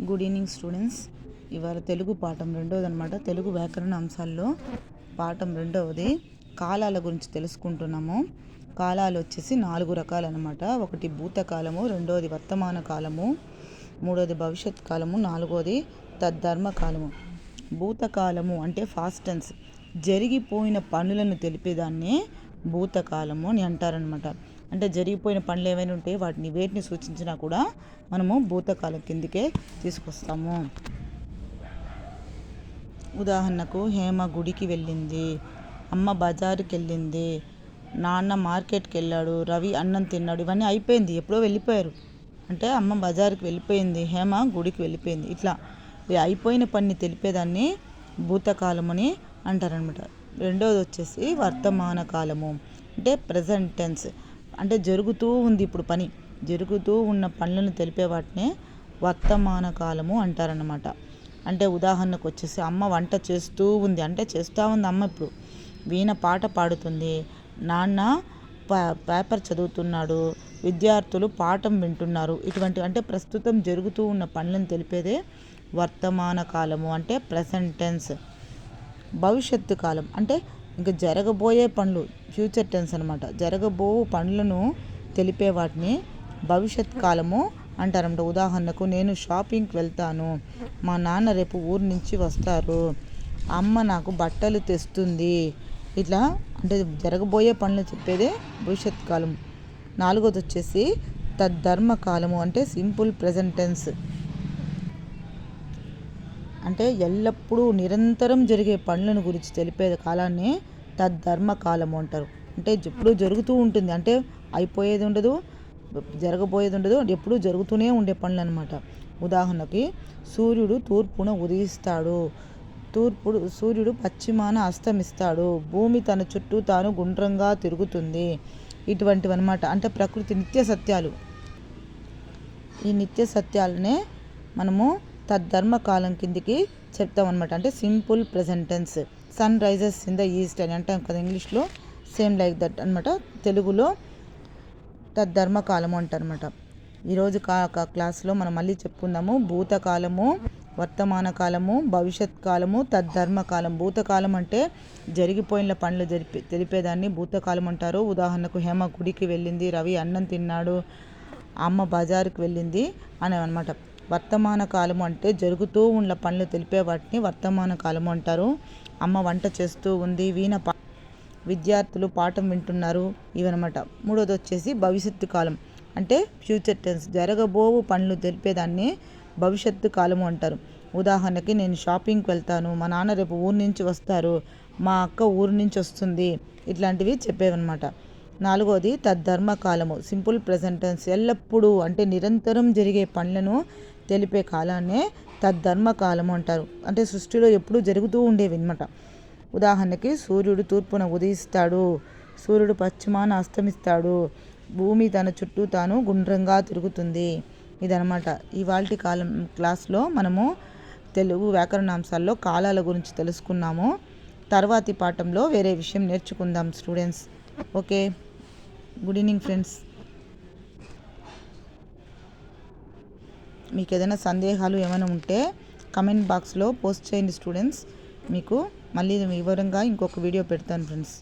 Good evening students ఇవాళ తెలుగు పాఠం రెండవది అనమాట తెలుగు వ్యాకరణ అంశాల్లో పాఠం రెండవది కాలాల గురించి తెలుసుకుంటున్నాము. కాలాలు వచ్చేసి నాలుగు రకాలు అనమాట ఒకటి భూతకాలము రెండవది వర్తమాన కాలము మూడవది భవిష్యత్ కాలము నాలుగవది తద్ధర్మ కాలము భూతకాలము అంటే ఫాస్ట్ టెన్స్. జరిగిపోయిన పనులను తెలిపేదాన్నే భూతకాలము అని అంటారనమాట అంటే జరిగిపోయిన పనులు ఏమైనా ఉంటే వాటిని వేటిని సూచించినా కూడా మనము భూతకాలం కిందికే తీసుకొస్తాము. ఉదాహరణకు హేమ గుడికి వెళ్ళింది అమ్మ బజారుకి వెళ్ళింది నాన్న మార్కెట్కి వెళ్ళాడు రవి అన్నం తిన్నాడు ఇవన్నీ అయిపోయింది ఎప్పుడో వెళ్ళిపోయారు. అంటే అమ్మ బజారుకి వెళ్ళిపోయింది హేమ గుడికి వెళ్ళిపోయింది. ఇట్లా ఇది అయిపోయిన పని తెలిపేదాన్ని భూతకాలం అని అంటారనమాట రెండోది వచ్చేసి వర్తమాన కాలము అంటే ప్రజెంట్ టెన్స్ అంటే జరుగుతూ ఉంది ఇప్పుడు పని. జరుగుతూ ఉన్న పనులను తెలిపే వాటినే వర్తమాన కాలము అంటారనమాట అంటే ఉదాహరణకు వచ్చేసి అమ్మ వంట చేస్తూ ఉంది. అంటే చేస్తూ ఉంది అమ్మ ఇప్పుడు. వీణ పాట పాడుతుంది. నాన్న పేపర్ చదువుతున్నాడు. విద్యార్థులు పాఠం వింటున్నారు. ఇటువంటి అంటే ప్రస్తుతం జరుగుతూ ఉన్న పనులను తెలిపేదే వర్తమాన కాలము. అంటే ప్రెసెంటెన్స్. భవిష్యత్తు కాలం. అంటే ఇంకా జరగబోయే పనులు ఫ్యూచర్ టెన్స్ అనమాట జరగబో పనులను తెలిపే వాటిని భవిష్యత్ కాలము అంటారంట ఉదాహరణకు నేను షాపింగ్కి వెళ్తాను. మా నాన్న రేపు ఊరు నుంచి వస్తారు. అమ్మ నాకు బట్టలు తెస్తుంది. ఇట్లా అంటే జరగబోయే పనులు చెప్పేదే భవిష్యత్ కాలం. నాలుగోది వచ్చేసి తద్ధర్మ కాలము అంటే సింపుల్ ప్రజెంటెన్స్ అంటే ఎల్లప్పుడూ నిరంతరం జరిగే పనులను గురించి తెలిపే కాలాన్ని తద్ధర్మ కాలము అంటారు. అంటే ఎప్పుడు జరుగుతూ ఉంటుంది. అంటే అయిపోయేది ఉండదు జరగబోయేది ఉండదు ఎప్పుడూ జరుగుతూనే ఉండే పనులు అనమాట ఉదాహరణకి సూర్యుడు తూర్పున ఉదయిస్తాడు. తూర్పుడు సూర్యుడు పశ్చిమాన అస్తమిస్తాడు. భూమి తన చుట్టూ తాను గుండ్రంగా తిరుగుతుంది. ఇటువంటివి అనమాట అంటే ప్రకృతి నిత్య సత్యాలు. ఈ నిత్య సత్యాలనే మనము తద్ధర్మ కాలం కిందికి చెప్తామన్నమాట. అంటే simple present tense sun rises in the east అని అంటాం కదా ఇంగ్లీష్లో. సేమ్ లైక్ దట్ అనమాట తెలుగులో తద్ధర్మ కాలము అంటారనమాట ఈరోజు కా క్లాస్లో మనం మళ్ళీ చెప్పుకుందాము. భూతకాలము వర్తమాన కాలము భవిష్యత్ కాలము తద్ధర్మ కాలం భూతకాలం అంటే జరిగిపోయిన పనులు జరిపి తెలిపేదాన్ని భూతకాలం అంటారు. ఉదాహరణకు హేమ గుడికి వెళ్ళింది రవి అన్నం తిన్నాడు అమ్మ బజారుకు వెళ్ళింది అని అనమాట వర్తమాన కాలం అంటే జరుగుతూ ఉన్న పనులు తెలిపే వాటిని వర్తమాన కాలం అంటారు. అమ్మ వంట చేస్తూ ఉంది వీణ పా విద్యార్థులు పాఠం వింటున్నారు ఇవన్నమాట. మూడోది వచ్చేసి భవిష్యత్తు కాలం అంటే ఫ్యూచర్ టెన్స్ జరగబోవు పనులు తెలిపేదాన్ని భవిష్యత్తు కాలము అంటారు. ఉదాహరణకి నేను షాపింగ్కి వెళ్తాను మా నాన్న రేపు ఊరు నుంచి వస్తారు మా అక్క ఊరు నుంచి వస్తుంది ఇట్లాంటివి చెప్పేవన్నమాట. నాలుగోది తద్ధర్మ కాలము సింపుల్ ప్రజెంటెన్స్ ఎల్లప్పుడూ అంటే నిరంతరం జరిగే పనులను తెలిపే కాలాన్నే తద్ధర్మకాలము అంటారు. అంటే సృష్టిలో ఎప్పుడూ జరుగుతూ ఉండేవి అనమాట ఉదాహరణకి సూర్యుడు తూర్పున ఉదయిస్తాడు సూర్యుడు పశ్చిమాన అస్తమిస్తాడు భూమి తన చుట్టూ తాను గుండ్రంగా తిరుగుతుంది. ఇదనమాట ఇవాళ కాలం క్లాస్లో మనము తెలుగు వ్యాకరణాంశాల్లో కాలాల గురించి తెలుసుకున్నాము. తర్వాతి పాఠంలో వేరే విషయం నేర్చుకుందాం students. Okay? Good evening friends మీకు ఏదైనా సందేహాలు ఏమైనా ఉంటే కమెంట్ బాక్స్లో పోస్ట్ చేయండి స్టూడెంట్స్ మీకు మళ్ళీ వివరంగా ఇంకొక వీడియో పెడతాను ఫ్రెండ్స్